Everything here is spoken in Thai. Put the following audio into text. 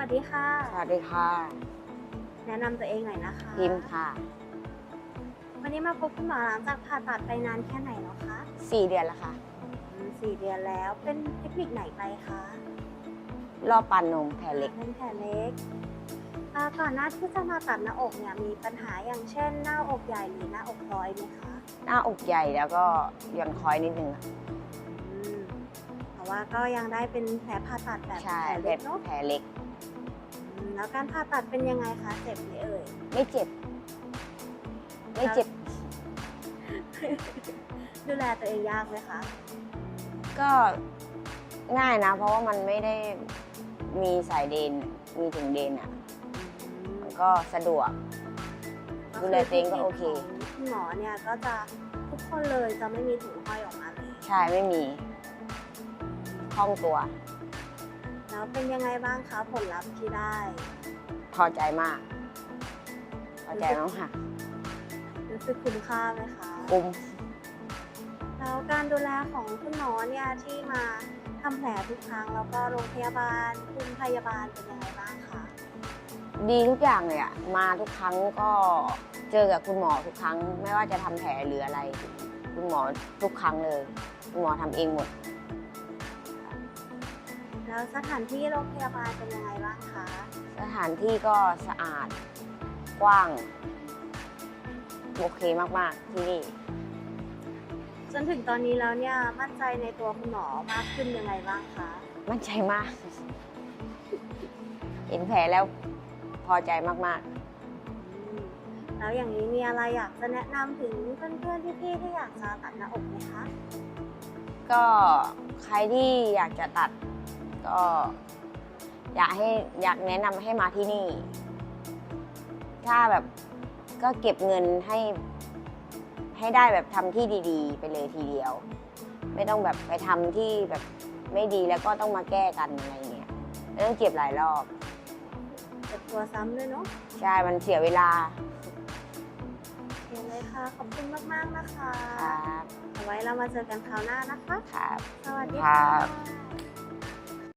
วัสดีค่ะ สวัสดีค่ะแนะนำตัวเองหน่อยนะคะพิมพ์ค่ะ วันนี้มาพบคุณหมอหลังจากผ่าตัดไปนานแค่ไหนแล้วคะสี่เดือนแล้วค่ะ อืมสี่เดือนแล้วเป็นเทคนิคไหนไปคะรอบปันนมแผลเล็ก เป็นแผลเล็กอ่าก่อนหน้าที่จะมาตัดหน้าอกเนี่ยมีปัญหาอย่างเช่น หน้าอกใหญ่หรือหน้าอกน้อยไหมคะหน้าอกใหญ่แล้วก็หย่อนคอยนิดนึงอะอืมแต่ว่าก็ยังได้เป็นแผลผ่าตัดแบบใช่แผลแผลเล็กเนาะแผลเล็กอืม แล้วการผ่าตัดเป็นยังไงคะ เจ็บไหมเอ่ย ไม่เจ็บ ไม่เจ็บ ดูแลตัวเองยากไหมคะ ก็ง่ายนะ เพราะว่ามันไม่ได้มีสายเดน มีถุงเดนอะ มันก็สะดวก ดูแลตัวเองก็โอเคคุณหมอเนี่ยก็จะทุกคนเลยจะไม่มีถุงห้อยออกมาเลย ใช่ไม่มีคล่องตัวแล้ว เป็นยังไงบ้างคะผลลัพธ์ที่ได้ พอใจมาก พอใจมากค่ะรู้สึกคุ้มค่าไหมคะคุ้มแล้วการดูแลของคุณหมอเนี่ยที่มาทำแผลทุกครั้งแล้วก็โรงพยาบาลคุณพยาบาลเป็นยังไงบ้างคะดีทุกอย่างเลยอะมาทุกครั้งก็เจอกับคุณหมอทุกครั้ง ไม่ว่าจะทำแผลหรืออะไร คุณหมอทุกครั้งเลย คุณหมอทำเองหมด แล้วสถานที่โรงพยาบาลเป็นยังไงบ้างคะ สถานที่ก็สะอาดกว้าง โอเคมาก ๆ ที่นี่ จนถึงตอนนี้แล้วเนี่ยมั่นใจในตัวคุณหมอมากขึ้นยังไงบ้างคะ มั่นใจมาก เห็นแผลแล้วพอใจมากอืมแล้วอย่างนี้มีอะไรอยากจะแนะนำถึงเพื่อนๆพี่ๆที่อยากจะตัดหน้าอกไหมคะๆก็ใครที่อยากจะตัด ก็อยากให้อยากแนะนำให้มาที่นี่ ถ้าแบบก็เก็บเงินให้ให้ได้แบบทำที่ดีๆ ไปเลยทีเดียว ไม่ต้องแบบไปทำที่แบบไม่ดีแล้วก็ต้องมาแก้กันอะไรเงี้ยไม่ต้องเจ็บหลายรอบ เจ็บตัวซ้ำด้วยเนาะใช่ มันเสียเวลาโอเคเลยค่ะ ขอบคุณมาก ๆ นะคะ ครับ เอาไว้เรามาเจอกันคราวหน้านะคะ ครับ สวัสดีครัค่ะบ